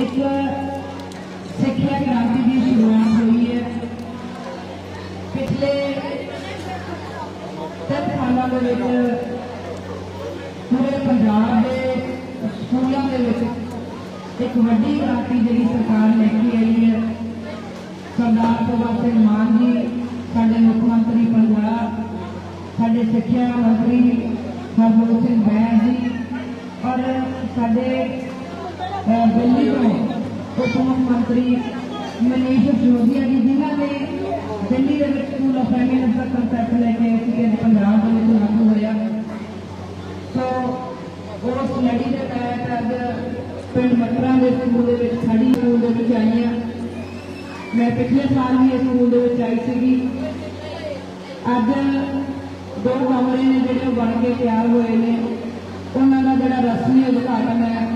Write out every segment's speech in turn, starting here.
ਇੱਕ ਸਿੱਖਿਆ ਕ੍ਰਾਂਤੀ ਦੀ ਸ਼ੁਰੂਆਤ ਹੋਈ ਹੈ। ਪਿਛਲੇ ਤਿੰਨ ਸਾਲਾਂ ਦੇ ਵਿੱਚ ਪੂਰੇ ਪੰਜਾਬ ਦੇ ਸਕੂਲਾਂ ਦੇ ਵਿੱਚ ਇੱਕ ਵੱਡੀ ਕ੍ਰਾਂਤੀ ਜਿਹੜੀ ਸਰਕਾਰ ਲੈ ਕੇ ਆਈ ਹੈ। ਸਰਦਾਰ ਭਗਵੰਤ ਸਿੰਘ ਮਾਨ ਜੀ, ਸਾਡੇ ਮੁੱਖ ਮੰਤਰੀ ਪੰਜਾਬ ਪਿੰਡ ਮਕਰਾਂ ਦੇ ਸਕੂਲ ਦੇ ਵਿੱਚ ਖੜੀ ਸਕੂਲ ਦੇ ਵਿੱਚ ਆਈ ਹਾਂ। ਮੈਂ ਪਿਛਲੇ ਸਾਲ ਵੀ ਇਸ ਸਕੂਲ ਦੇ ਵਿੱਚ ਆਈ ਸੀਗੀ। ਅੱਜ ਦੋ ਕਮਰੇ ਨੇ ਜਿਹੜੇ ਉਹ ਬਣ ਕੇ ਤਿਆਰ ਹੋਏ ਨੇ। ਉਹਨਾਂ ਦਾ ਜਿਹੜਾ ਰਸਮੀ ਉਦਘਾਟਨ ਹੈ,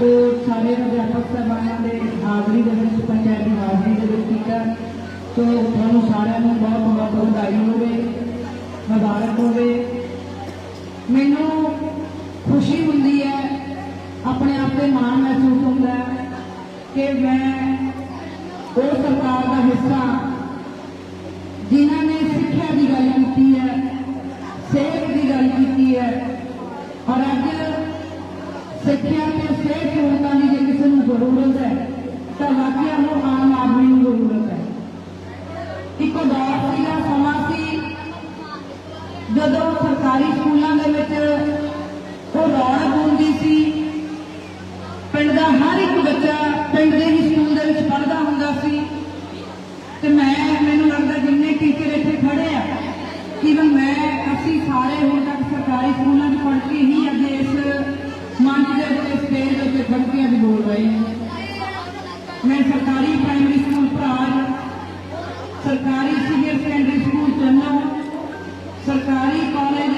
ਉਹ ਸਾਰੇ ਅਧਿਆਪਕ ਸਾਹਿਬਾਨਾਂ ਦੇ ਹਾਜ਼ਰੀ ਦੇ ਵਿੱਚ, ਪੰਚਾਇਤ ਦੀ ਹਾਜ਼ਰੀ ਦੇ ਵਿੱਚ ਕੀਤਾ। ਸੋ ਤੁਹਾਨੂੰ ਸਾਰਿਆਂ ਨੂੰ ਬਹੁਤ ਬਹੁਤ ਵਧਾਈ ਹੋਵੇ, ਮੁਬਾਰਕ ਹੋਵੇ। ਮੈਨੂੰ ਖੁਸ਼ੀ ਹੁੰਦੀ ਹੈ ਆਪਣੇ ਆਪ ਤੇ ਮਾਣ ਮਹਿਸੂਸ ਹੁੰਦਾ ਹੈ ਕਿ ਮੈਂ ਉਹ ਸਰਕਾਰ ਦਾ ਹਿੱਸਾ ਜਿਨ੍ਹਾਂ ਨੇ ਸਿੱਖਿਆ ਦੀ ਗੱਲ ਕੀਤੀ ਹੈ, ਸਿਹਤ ਦੀ ਗੱਲ ਕੀਤੀ ਹੈ। ਔਰ ਅੱਜ ਸਿੱਖਿਆ ਤੇ ਸਿਹਤ ਸਹੂਲਤਾਂ ਦੀ ਜੇ ਕਿਸੇ ਨੂੰ ਜ਼ਰੂਰਤ ਹੈ ਤਾਂ ਵਾਕਿਆ ਉਹ ਆਮ ਆਦਮੀ ਨੂੰ ਜ਼ਰੂਰਤ ਹੈ ਇੱਕ ਦੌਰ ਸੀਗਾ ਸਮਾਂ ਸੀ ਜਦੋਂ ਸਰਕਾਰੀ ਸਕੂਲਾਂ ਦੇ ਵਿੱਚ ਉਹ ਰੌਣਕ ਹੁੰਦੀ ਸੀ ਪਿੰਡ ਦਾ ਹਰ ਇੱਕ ਬੱਚਾ ਪਿੰਡ ਦੇ ਹੀ ਸਕੂਲ ਦੇ ਵਿੱਚ ਪੜ੍ਹਦਾ ਹੁੰਦਾ ਸੀ ਤੇ ਮੈਂ ਮੈਨੂੰ ਲੱਗਦਾ ਜਿੰਨੇ ਟੀਚਰ ਇੱਥੇ ਖੜੇ ਆ ਈਵਨ ਮੈਂ ਅਸੀਂ ਸਾਰੇ ਹੁਣ ਤੱਕ ਸਰਕਾਰੀ ਸਕੂਲਾਂ 'ਚ ਪੜ੍ਹ ਕੇ ਹੀ ਅੱਜ ਇਸ ਮੰਚ ਦੇ ਉੱਤੇ ਸਟੇਜ ਦੇ ਉੱਤੇ ਖੜ ਕੇ ਮੈਂ ਸਰਕਾਰੀ ਪ੍ਰਾਇਮਰੀ ਸਕੂਲ ਭਰਾਜ ਸਰਕਾਰੀ ਸੀਨੀਅਰ ਸੈਕੰਡਰੀ ਸਕੂਲ ਚੰਨਾ, ਸਰਕਾਰੀ ਕਾਲਜ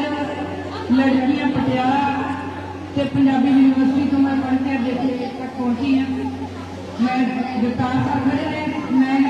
ਲੜਕੀਆਂ ਪਟਿਆਲਾ ਤੇ ਪੰਜਾਬੀ ਯੂਨੀਵਰਸਿਟੀ ਤੋਂ ਮੈਂ ਪੜ੍ਹ ਕੇ ਅੱਜ ਤੱਕ ਪਹੁੰਚੀ ਹਾਂ। ਮੈਂ ਜਗਤਾਰ ਸਾਹਿਬ ਖੜੇ ਨੇ, ਮੈਂ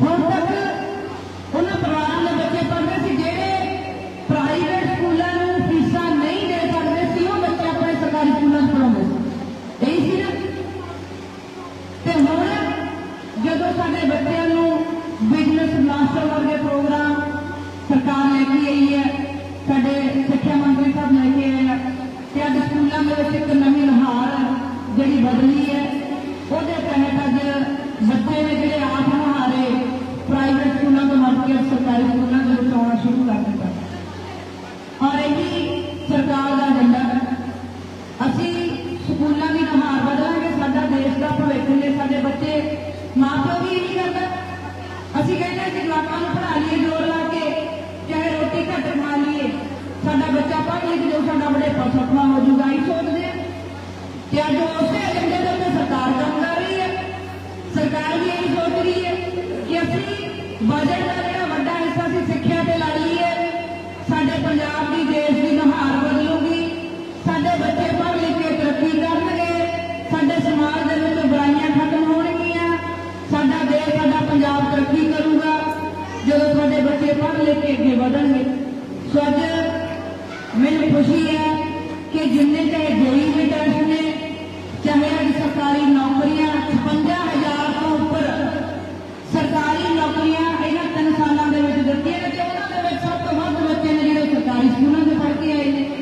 ਹੁਣ ਸਕੂਲਾਂ ਦੀ ਕਹਾਣ ਬਦਲਾਂਗੇ ਸਾਡਾ ਦੇਸ਼ ਦਾ ਭਵਿੱਖ ਨੇ ਸਾਡੇ ਬੱਚੇ ਮਾਪੇ ਵੀ ਇਹੀ ਕਰਦਾ ਅਸੀਂ ਕਹਿੰਦੇ ਕਿ ਜਵਾਕਾਂ ਨੂੰ ਪੜ੍ਹਾ ਲਈਏ, ਜੋਰ ਲਾ ਕੇ, ਚਾਹੇ ਰੋਟੀ ਘੱਟ ਖਾ ਲਈਏ। ਸਾਡਾ ਬੱਚਾ ਪੜ੍ਹ ਲਿਖ ਜੋ ਸਾਡਾ ਬੜੇ ਸੁਪਨਾ ਹੋ ਜੂਗਾ ਇਹ ਸੋਚਦੇ ਤੇ ਅੱਜ ਉਸੇ ਏਜੰਡੇ ਦੇ ਉੱਤੇ ਸਰਕਾਰ ਕੰਮ ਕਰ ਰਹੀ ਹੈ। ਸਰਕਾਰ ਵੀ ਇਹ ਸੋਚ ਰਹੀ ਹੈ ਕਿ ਅਸੀਂ ਬਜਟ ਦਾ बच्चे पढ़ लिख के अगे बढ़ेंगे सो अज मैंने खुशी है कि जिन्ने चाहे जेई में टेस्ट ने चाहे अज सरकारी नौकरियां छपंजा हज़ार तो उपर सरकारी नौकरियां इन्होंने तीन सालों के दती है तो उन्होंने सब तो वह बच्चे ने जो सरकारी स्कूलों से पढ़ के आए हैं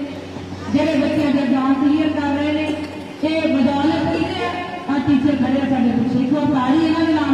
जोड़े बच्चे अगर डांस क्लीयर कर रहे हैं ये बदौलत की है आ टीचर खड़े साढ़े पिछले को सारी इन्होंने नाम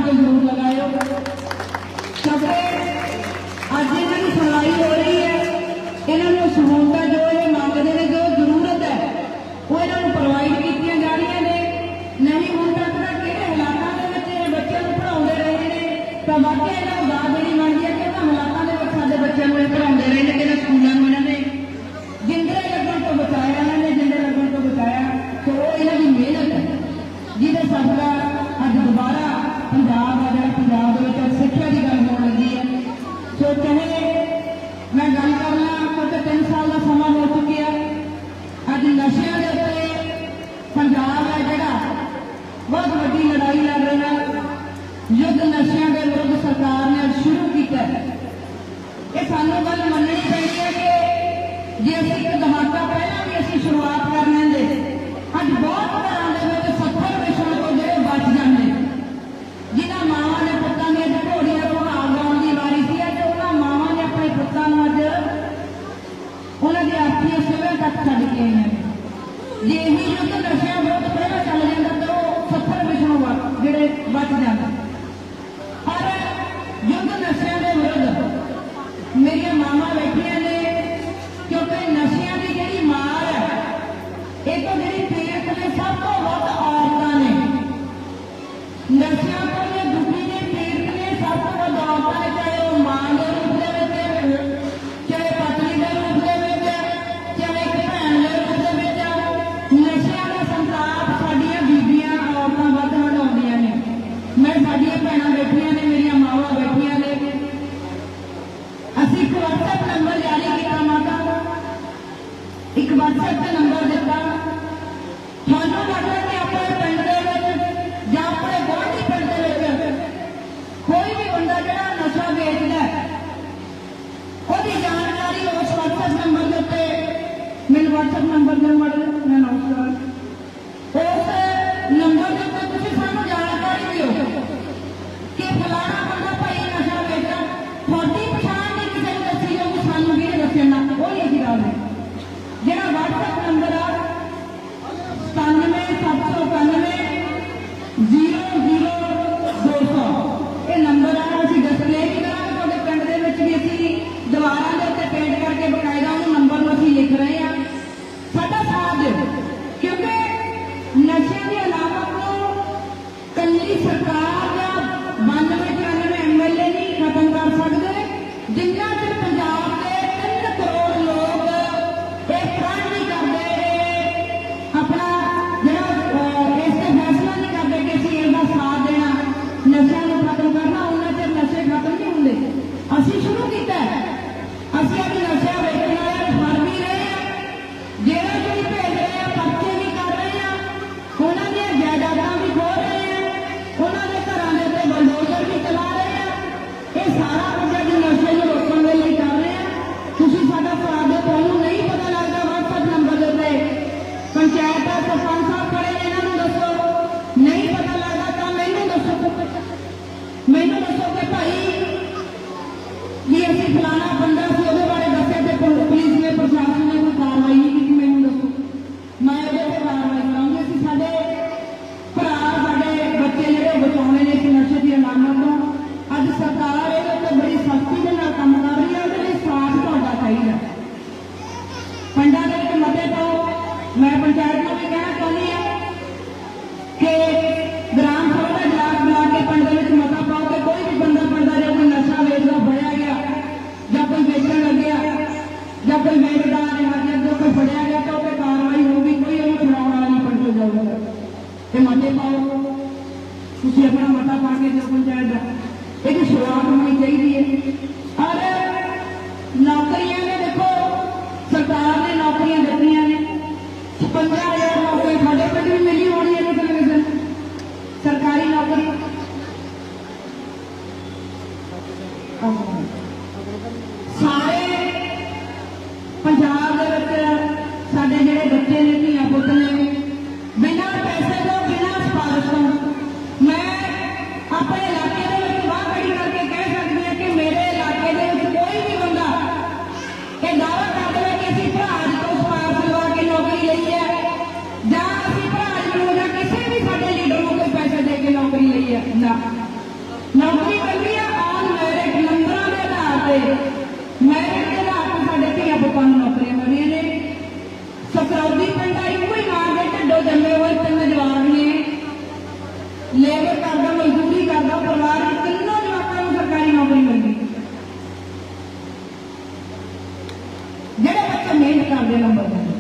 ಸರ್ ನಂಬರ್ನಾಗ ಮಾಡಿದ್ರೆ ನಾನು ನಮಸ್ಕಾರ कोई बेटा ने हाथ अगर कोई फड़िया गया तो कोई कार्रवाई होगी कोई हमें छुड़ाना नहीं पड़ जाऊंगा también.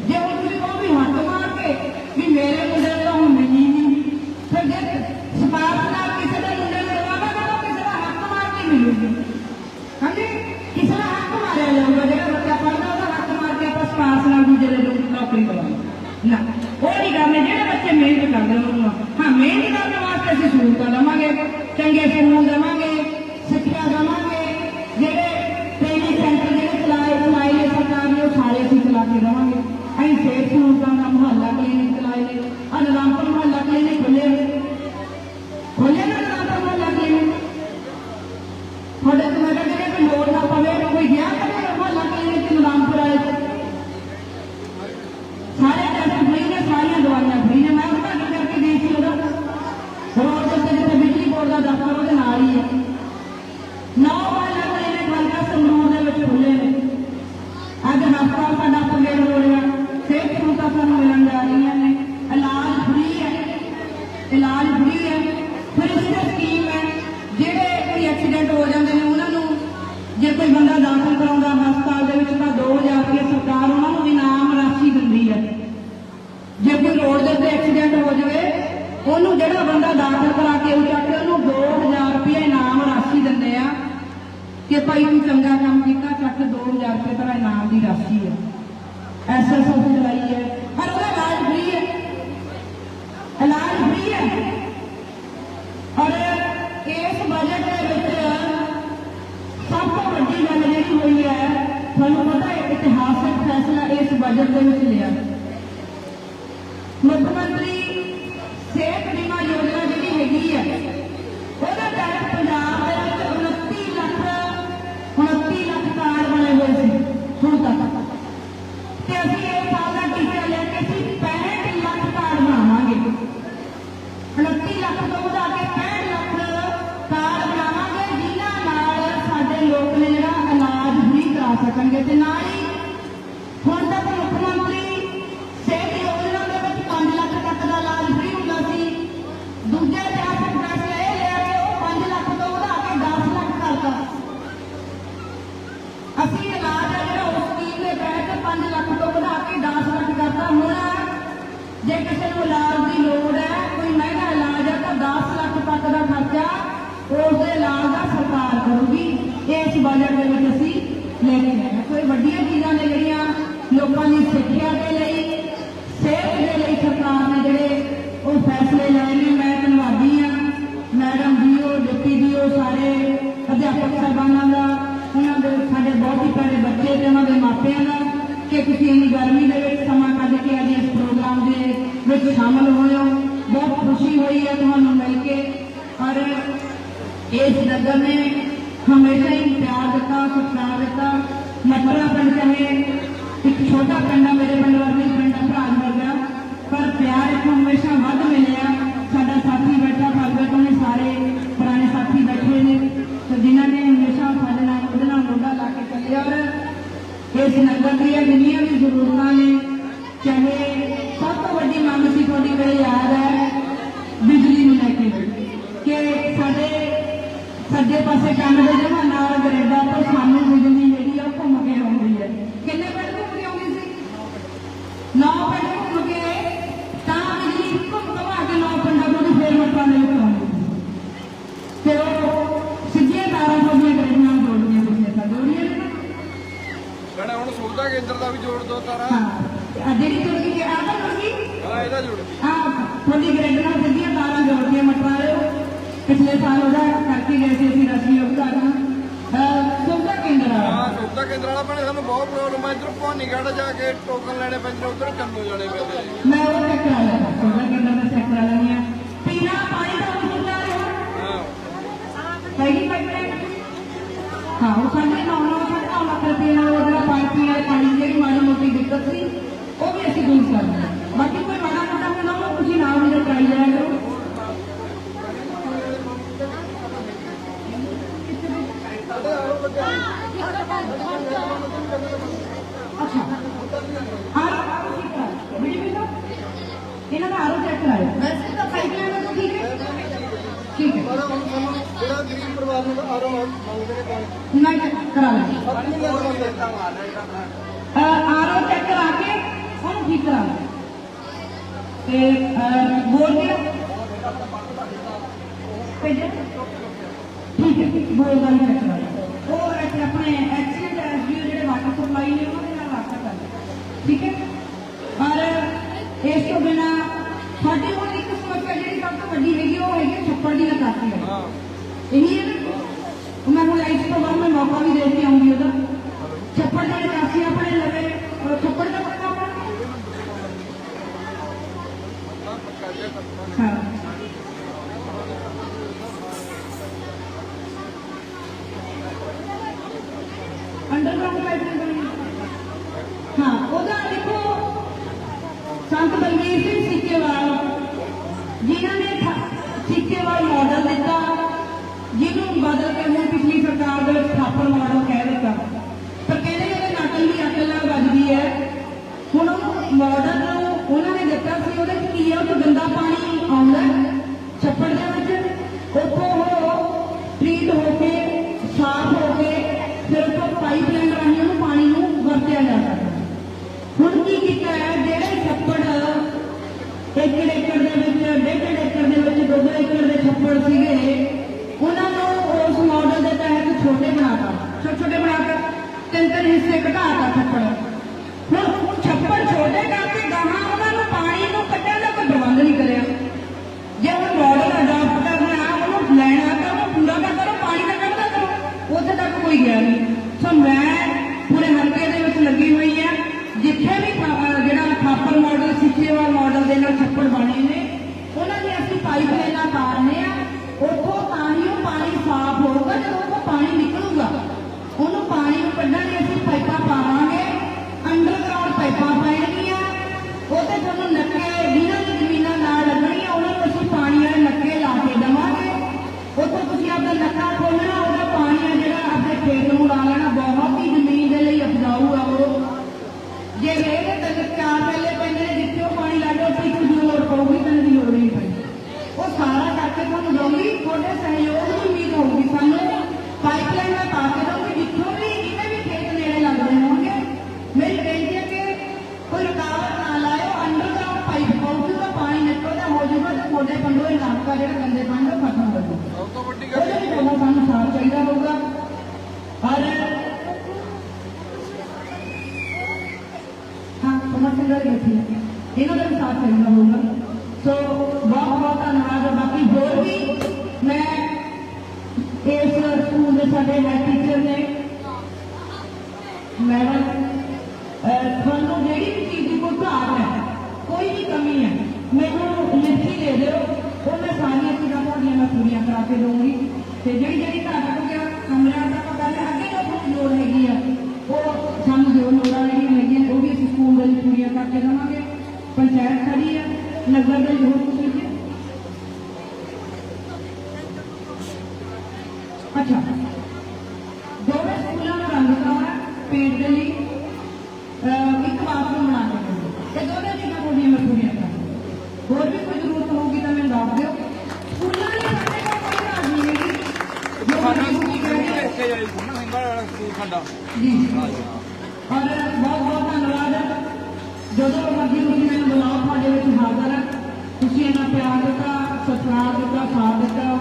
ਤੁਹਾਡੇ ਉਹਨੂੰ ਜਿਹੜਾ ਬੰਦਾ ਦਾਖਲ ਕਰਾ ਕੇ ਉਹ ਚੱਕ ਕੇ ਉਹਨੂੰ 2000 ਰੁਪਏ ਇਨਾਮ ਰਾਸ਼ੀ ਦਿੰਦੇ ਆ ਕਿ ਭਾਈ ਤੂੰ ਚੰਗਾ ਕੰਮ ਕੀਤਾ, ਚੱਕ 2000 ਰੁਪਏ ਤੇਰਾ ਇਨਾਮ ਦੀ ਰਾਸ਼ੀ ਹੈ ਐਸਐਸਓ ਚਲਾਈ ਹੈ। ਇਸ ਬਜਟ ਦੇ ਵਿੱਚ ਅਸੀਂ ਲੈ ਕੇ ਆਏ ਕੋਈ ਵੱਡੀਆਂ ਚੀਜ਼ਾਂ ਨੇ ਜਿਹੜੀਆਂ ਲੋਕਾਂ ਦੀ ਸਿੱਖਿਆ ਦੇ ਲਈ, ਸਿਹਤ ਦੇ ਲਈ ਸਰਕਾਰ ਨੇ ਜਿਹੜੇ ਉਹ ਫੈਸਲੇ ਲਏ ਨੇ। ਮੈਂ ਧੰਨਵਾਦੀ ਹਾਂ। ਮੈਡਮ ਜੀਓ ਡਿਪਟੀ ਜੀਓ ਸਾਰੇ ਅਧਿਆਪਕ ਸਾਹਿਬਾਨਾਂ ਦਾ, ਉਹਨਾਂ ਦੇ, ਸਾਡੇ ਬਹੁਤ ਹੀ ਪਿਆਰੇ ਬੱਚੇ ਤੇ ਉਹਨਾਂ ਦੇ ਮਾਪਿਆਂ ਦਾ ਕਿ ਤੁਸੀਂ ਇੰਨੀ ਗਰਮੀ ਦੇ ਵਿੱਚ ਸਮਾਂ ਕੱਢ ਕੇ ਅੱਜ ਇਸ ਪ੍ਰੋਗਰਾਮ ਦੇ ਵਿੱਚ ਸ਼ਾਮਲ ਹੋਏ ਹੋ। ਬਹੁਤ ਖੁਸ਼ੀ ਹੋਈ ਹੈ ਤੁਹਾਨੂੰ ਮਿਲ ਕੇ। ਔਰ ਇਸ ਨਗਰ ਨੇ ਹਮੇਸ਼ਾ ਹੀ ਦਿੱਤਾ ਸਤਿਕਾਰ ਦਿੱਤਾ। ਮਟਰਾ ਪਿੰਡ ਚਾਹੇ ਇੱਕ ਛੋਟਾ ਪਿੰਡ ਆ, ਮੇਰੇ ਪਿੰਡ ਵਰਗੀ ਪਿੰਡ ਆ ਭਰਾ ਵਰਗਾ ਪਰ ਪਿਆਰ ਇੱਥੋਂ ਹਮੇਸ਼ਾ ਵੱਧ ਮਿਲਿਆ। ਸਾਡਾ ਸਾਥੀ ਬੈਠਾ ਫਰਵੇ ਤੋਂ ਵੀ ਸਾਰੇ ਪੁਰਾਣੇ ਸਾਥੀ ਬੈਠੇ ਨੇ। ਤੇ ਜਿਨ੍ਹਾਂ ਨੇ ਹਮੇਸ਼ਾ ਸਾਡੇ ਨਾਲ, ਉਹਦੇ ਨਾਲ ਮੋਢਾ ਲਾ ਕੇ ਚੱਲੇ ਔਰ ਇਸ ਨਗਰ ਦੀਆਂ ਜਿੰਨੀਆਂ ਵੀ ਜ਼ਰੂਰਤਾਂ ਨੇ, ਚਾਹੇ ਸਭ ਤੋਂ ਵੱਡੀ ਮੰਗ ਸੀ ਤੁਹਾਡੀ ਮੇਰੇ ਯਾਦ ਹੈ ਬਿਜਲੀ ਨੂੰ ਲੈ ਕੇ। ਕਿ ਸਾਡੇ ਸੱਜੇ ਪਾਸੇ ਕੰਨ ਦੇ ਜਿਹੜਾ ਨਾਲ ਗਰੇਡਾ ਤੋਂ ਸਾਨੂੰ ਬਿਜਲੀ ਜਿਹੜੀ ਆ ਉਹ ਘੁੰਮ ਕੇ ਆਉਂਦੀ ਹੈ ਕਿੰਨੇ ਪਿੰਡ ਘੁੰਮ ਕੇ ਆਉਂਦੀ ਸੀ ਨੌ ਪਿੰਡ ਘੁੰਮ ਕੇ ਤਾਂ ਬਿਜਲੀ ਘੁੰਮ ਘੁਮਾ ਕੇ ਨੌ ਪਿੰਡਾਂ ਤੋਂ ਦੀ ਫੇਰ ਮੱਟਾਂ ਦੇ ਵਿੱਚ ਆਉਂਦੀ ਸੀ ਤੇ ਉਹ ਸਿੱਧੀਆਂ ਤਾਰਾਂ ਤੋਂ ਦੀਆਂ ਗਰੇਡੀਆਂ ਜੋੜਦੀਆਂ ਤੁਸੀਂ ਤਾਂ ਜੋੜੀਆਂ ਨੇ ਨਾ ਮੈਡਮ ਹੁਣ ਸੁਵਿਧਾ ਕੇਂਦਰ ਦਾ ਵੀ ਜੋੜ ਦੋ ਤਾਰਾ। ਹਾਂ ਜਿਹੜੀ ਜੁੜ ਗਈ ਆ ਤਾਂ ਜੁੜ ਗਈ ਹਾਂ ਇਹਦਾ ਜੁੜ ਗਈ ਆ ਤੁਹਾਡੀ ਗ੍ਰਿਡ ਨਾਲ ਸਿੱਧੀਆਂ ਤਾਰਾਂ ਜੋੜਦੀਆਂ ਮਟਰਾਂ ਪਿਛਲੇ ਸਾਲ ਉਹਦਾ ਕਰਕੇ ਗਏ ਸੀ ਅਸੀਂ ਰਸਮੀ ਉਦਘਾਟਨ ਅਹ ਸੌਦਾ ਕੇਂਦਰ ਵਾਲਾ। ਭੈਣੇ ਸਾਨੂੰ ਬਹੁਤ ਪ੍ਰੋਬਲਮ ਆ। ਇੱਧਰ ਭਵਾਨੀਗੜ੍ਹ ਜਾ ਕੇ ਟੋਕਨ ਲੈਣੇ ਪੈਂਦੇ ਉੱਧਰ ਕੰਨੂ ਜਾਣੇ ਪੈਂਦੇ ਮੈਂ ਉਹ ਚੈੱਕ ਕਰਾ ਲਿਆ ਸੋਦਾ ਕਿੰਨਾ ਮੈਂ ਚੈੱਕ ਕਰਾ ਲੈਣੀ ਆ ਦੀ ਜਿਹੜੀ ਮਾੜੀ ਮੋਟੀ ਦਿੱਕਤ ਸੀ ਉਹ ਵੀ ਅਸੀਂ ਦੂਰ ਕਰ ਦਿੰਦੇ ਬਾਕੀ ਕੋਈ ਮਾੜਾ ਮੋਟਾ ਹੁੰਦਾ ਉਹ ਤੁਸੀਂ ਨਾਲ ਵੀ ਟਰਾਈ ਜਾਇਆ ਕਰੋ। ਅੱਛਾ। ਆਰ ਇਹਨਾਂ ਦਾ ਆਰੋ ਚੈੱਕ ਕਰਾਇਆ ਵੈਸੇ ਤਾਂ ਪਾਈਪਲਾਈਨ ਤਾਂ ਠੀਕ ਹੈ। ਠੀਕ ਹੈ। ਪਰ ਹੁਣ ਸਾਨੂੰ ਜਿਹੜਾ ਗਰੀਬ ਪਰਿਵਾਰ ਨੂੰ ਆਰੋ ਮੰਗਦੇ ਨੇ ਪਾਣੀ ਮੈਂ check ਕਰਾ ਲਿਆ ਆਪਣੀ ਗੱਲ ਮੰਗਦੇ ਆਰਓ ਚੈੱਕ ਕਰਾ ਕੇ ਉਹਨੂੰ ਠੀਕ ਕਰਾ ਲਿਆ ਤੇ ਅਹ, ਬੋਲ ਗਿਆ ਭੇਜਿਆ ਠੀਕ ਹੈ ਬੋਲ ਗੱਲ ਚੈੱਕ ਕਰਾ ਲਿਆ ਉਹ ਇੱਥੇ ਆਪਣੇ ਐਕਸੀਡੈਂਟ ਐਸਡੀਓ ਜਿਹੜੇ ਵਾਟਰ ਸਪਲਾਈ ਨੇ ਉਹਨਾਂ ਦੇ ਨਾਲ ਰਾਬਤਾ ਕਰ ਲਿਆ ਠੀਕ ਹੈ ਪਰ ਇਸ ਤੋਂ ਬਿਨਾ ਸਾਡੇ ਕੋਲ ਇੱਕ ਸਮੱਸਿਆ ਜਿਹੜੀ ਸਭ ਤੋਂ ਵੱਡੀ ਹੈਗੀ ਉਹ ਹੈਗੀ ਹੈ ਛੱਪੜ ਦੀ ਨਿਕਾਸੀ ਹੈ ਹਾਂ ਇਹੀ ਹੈ ਨਾ ਮੈਂ ਹੁਣ ਇਸ ਤੋਂ ਬਾਅਦ ਮੈਂ ਮੌਕਾ ਵੀ ਦੇ ਕੇ ਆਉਂਗੀ ਉਹਦਾ ਛੱਪੜ ਦੇ ਨਿਕਾਸੀ ਆਪਣੇ ਲਵੇ ਅਹ ਛੱਪੜ ਦਾ ਪੱਕਾ ਆਪਣਾ ਹਾਂ ਅੰਡਰਗਰਾਉਂਡ ਪਾਈਪਲਾਈਨ ਬਣੀ ਹੈ। ਹਾਂ ਉਹਦਾ ਦੇਖੋ ਸੰਤ ਬਲਵੀਰ ਸਿੰਘ ਸਿੱਕੇਵਾਲ ਜਿਨ੍ਹਾਂ ਨੇ ਠ- ਸਿੱਕੇਵਾਲ ਮਾਡਲ ਦਿੱਤਾ ਜਿਹਨੂੰ ਬਦਲ ਕੇ ਹੁਣ ਪਿਛਲੀ ਸਰਕਾਰ ਦੇ ਵਿੱਚ ਥਾਪਰ ਮਾਡਲ ਕਹਿ ਦਿੱਤਾ। ਪਰ ਕਹਿੰਦੇ ਉਹਦੇ ਨਕਲ ਦੀ ਅਕਲ ਨਾਲ ਵੱਜਦੀ ਹੈ। ਹੁਣ ਉਹ ਮਾਡਲ ਉਹਨਾਂ ਨੇ ਦਿੱਤਾ ਸੀ, ਉਹਦੇ ਚ ਕੀ ਹੈ ਉਹ ਗੰਦਾ ਪਾਣੀ ਆਉਂਦਾ ਤਿੰਨ ਤਿੰਨ ਹਿੱਸੇ ਘਟਾ ਤਾ ਛੱਪੜ ਹੁਣ ਛੱਪੜ ਛੋਟੇ ਕਰਕੇ ਗਾਹਾਂ ਉਹਨਾਂ ਨੂੰ ਪਾਣੀ ਨੂੰ ਕੱਢਣ ਦਾ ਕੋਈ ਪ੍ਰਬੰਧ ਨਹੀਂ ਕਰਿਆ। ਜੇ ਉਹ ਮਾਡਲ ਅਡਾਪਟ ਕਰਨਾ ਉਹਨੂੰ ਲੈਣਾ ਤਾਂ ਉਹ ਪੂਰਾ ਤਾਂ ਕਰੋ ਪਾਣੀ ਦਾ ਕੱਢਦਾ ਕਰੋ। ਉੱਥੇ ਤੱਕ ਕੋਈ ਗਿਆ ਨਹੀਂ। ਸੋ ਮੈਂ ਪੂਰੇ ਹਲਕੇ ਦੇ ਵਿੱਚ ਲੱਗੀ ਹੋਈ ਹੈ। ਜਿੱਥੇ ਵੀ ਜਿਹੜਾ ਥਾਪਰ ਮਾਡਲ ਸਿੱਖੇਵਾਲ ਮਾਡਲ ਦੇ ਨਾਲ ਛੱਪੜ ਬਣੇ ਨੇ, ਉਹਨਾਂ ਦੀ ਅਸੀਂ ਪਾਈਪ ਲਾਈਨਾਂ ਤਾਰਨੇ ਆ। ਉੱਥੋਂ ਤਾਂ ਹੀ ਉਹ ਪਾਣੀ ਸਾਫ਼ ਹੋਊਗਾ, ਜਦੋਂ ਉਹ ਪਾਣੀ ਨਿਕਲੂਗਾ। ਉਹਨੂੰ ਪਾਣੀ ਨੂੰ ਕੱਢਣ ਲਈ ਅਸੀਂ ਪਾਈਪਾਂ ਪਾਵਾਂਗੇ ਅੰਡਰਗਰਾਉਂਡ ਪਾਈਪਾਂ ਪੈਣਗੀਆਂ ਉਹਤੇ ਤੁਹਾਨੂੰ ਨੱਕੇ ਦੀ ਜ਼ਮੀਨਾਂ ਨਾਲ ਲੱਗਣੀਆਂ ਉਹਨਾਂ ਨੂੰ ਅਸੀਂ ਪਾਣੀ ਵਾਲੇ ਨੱਕੇ ਲਾ ਕੇ ਦੇਵਾਂਗੇ ਉੱਥੇ ਤੁਸੀਂ ਆਪਦਾ ਨੱਕਾ ਖੋਲਣਾ ਉਹਦਾ ਪਾਣੀ ਆ ਜਿਹੜਾ ਆਪਣੇ ਖੇਤ ਨੂੰ ਲਾ ਲੈਣਾ ਬਹੁਤ ਹੀ ਜ਼ਮੀਨ ਦੇ ਲਈ ਉਪਜਾਊ ਆ ਉਹ ਜੇ ਰੇਹ ਦੇ ਤਿੰਨ ਚਾਰ ਵੇਲੇ ਪੈਂਦੇ ਨੇ ਜਿੱਥੇ ਉਹ ਪਾਣੀ ਲੱਗੇ ਉੱਥੇ ਇੱਕ ਦੀ ਲੋੜ ਪਊਗੀ ਤਿੰਨ ਦੀ ਲੋੜ ਨਹੀਂ ਪੈਂਦੀ ਉਹ ਸਾਰਾ ਕਰਕੇ ਤੁਹਾਨੂੰ ਦਊਗੀ ਤੁਹਾਡੇ ਸਹਿਯੋਗ ਦੀ ਉਮੀਦ ਹੋਊਗੀ ਸਾਨੂੰ ਪਾਈਪਲਾਈਨ ਦਾ ਪਾ ਕੇ ਦਊਗੀ ਜਿੱਥੋਂ ਵੀ ਜਿਹਨੇ ਵੀ ਖੇਤ ਨੇੜੇ ਲੱਗਦੇ ਹੋਣਗੇ ਮੇਰੀ ਬੇਨਤੀ ਹੈ ਕਿ ਕੋਈ ਰੁਕਾਵਟ ਨਾ ਲਾਇਓ ਅੰਡਰਗਰਾਉਂਡ ਪਾਈਪ ਪਾਉਗੀ ਤਾਂ ਪਾਣੀ ਨਿਕਲਦਾ ਹੋ ਜਾਊਗਾ ਤੇ ਤੁਹਾਡੇ ਪਿੰਡੋਂ ਇਲਾਕਾ ਜਿਹੜਾ ਗੰਦੇ ਪਾਣੀ ਦਾ ਖਤਮ ਹੋ ਜਾਊਗਾ ਸਭ ਤੋਂ ਵੱਡੀ ਗੱਲ ਉਹਦੇ ਲਈ ਪਹਿਲਾਂ ਸਾਨੂੰ ਸਾਫ਼ ਚਾਹੀਦਾ ਹੋਊਗਾ ਔਰ ਹਾਂ ਸਮਝ ਗੱਲ ਬੈਠੀ ਹੈ ਇਹਨਾਂ ਦਾ ਵੀ ਸਾਥ ਚਾਹੀਦਾ ਹੋਊਗਾ ਸੋ ਬਹੁਤ ਬਹੁਤ ਧੰਨਵਾਦ ਬਾਕੀ ਹੋਰ ਵੀ ਮੈਂ ਇਸ ਸਕੂਲ ਦੇ ਸਾਡੇ ਹੈਡ ਟੀਚਰ ਨੇ ਮੈਡਮ ਅਹ ਤੁਹਾਨੂੰ ਜਿਹੜੀ ਵੀ ਚੀਜ਼ ਦੀ ਕੋਈ ਘਾਟ ਹੈ ਕੋਈ ਵੀ ਕਮੀ ਹੈ ਮੈਨੂੰ ਲਿਖੀ ਦੇ ਦਿਓ ਉਹ ਮੈਂ ਸਾਰੀਆਂ ਚੀਜ਼ਾਂ ਤੁਹਾਡੀਆਂ ਮੈਂ ਪੂਰੀਆਂ ਕਰਾ ਕੇ ਦਊਂਗੀ ਤੇ ਜਿਹੜੀ ਜਿਹੜੀ ਘਾਟ ਹੋ ਗਿਆ ਕਮਰਿਆਂ ਵਿੱਚ ਪੂਰੀਆਂ ਕਰਕੇ ਦੇਵਾਂਗੇ ਪੰਚਾਇਤ ਖੜੀ ਆ ਨਗਰ ਦੇ ਜੋ ਕੁਝ ਵੀ ਅੱਛਾ ਦੋਵੇਂ ਸਕੂਲਾਂ ਨੂੰ ਰੰਗ ਕਰਾਉਣਾ ਪੇਂਟ ਦੇ ਲਈ ਅਹ ਇੱਕ ਬਾਥਰੂਮ ਬਣਾ ਕੇ ਦਿਓ ਇਹ ਦੋਵੇਂ ਚੀਜ਼ਾਂ ਤੁਹਾਡੀਆਂ ਮੈਂ ਪੂਰੀਆਂ ਕਰਾਂਗੀ ਹੋਰ ਵੀ ਕੋਈ ਜ਼ਰੂਰਤ ਹੋਊਗੀ ਤਾਂ ਮੈਨੂੰ ਦੱਸ ਦਿਓ ਸਕੂਲਾਂ ਦੀ ਸਾਡੇ ਕੋਲ ਕੋਈ ਰਾਜ ਨਹੀਂ ਹੈਗੀ ਜੋ ਸਾਡਾ ਮਰਜ਼ੀ ਸਕੂਲ ਕਰੀਏ। ਕਿਹੜੀ ਇੱਥੇ ਜਾਈ ਨਾ ਸਿੰਗਲ ਵਾਲਾ ਸਕੂਲ ਸਾਡਾ ਜੀ ਔਰ ਬਹੁਤ ਬਹੁਤ ਧੰਨਵਾਦ ਜਦੋਂ ਮਰਜ਼ੀ ਤੁਸੀਂ ਮੈਨੂੰ ਬੁਲਾਓ ਤੁਹਾਡੇ ਵਿੱਚ ਹਾਜ਼ਰ ਹਾਂ। ਤੁਸੀਂ ਇਹਨਾਂ ਪਿਆਰ ਦਿੱਤਾ, ਸਤਿਕਾਰ ਦਿੱਤਾ, ਸਾਥ ਦਿੱਤਾ।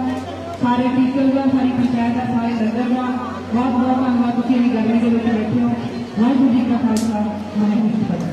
ਸਾਰੇ ਟੀਚਰ ਦਾ, ਸਾਰੀ ਪੰਚਾਇਤ ਦਾ, ਸਾਰੇ ਲੰਗਰ ਦਾ। ਬਹੁਤ ਬਹੁਤ ਧੰਨਵਾਦ ਤੁਸੀਂ ਇੰਨੀ ਗਰਮੀ ਦੇ ਵਿੱਚ ਬੈਠੇ ਹੋ। ਵਾਹਿਗੁਰੂ ਜੀ ਕਾ ਖਾਲਸਾ, ਵਾਹਿਗੁਰੂ ਜੀ ਕੀ ਫਤਿਹ।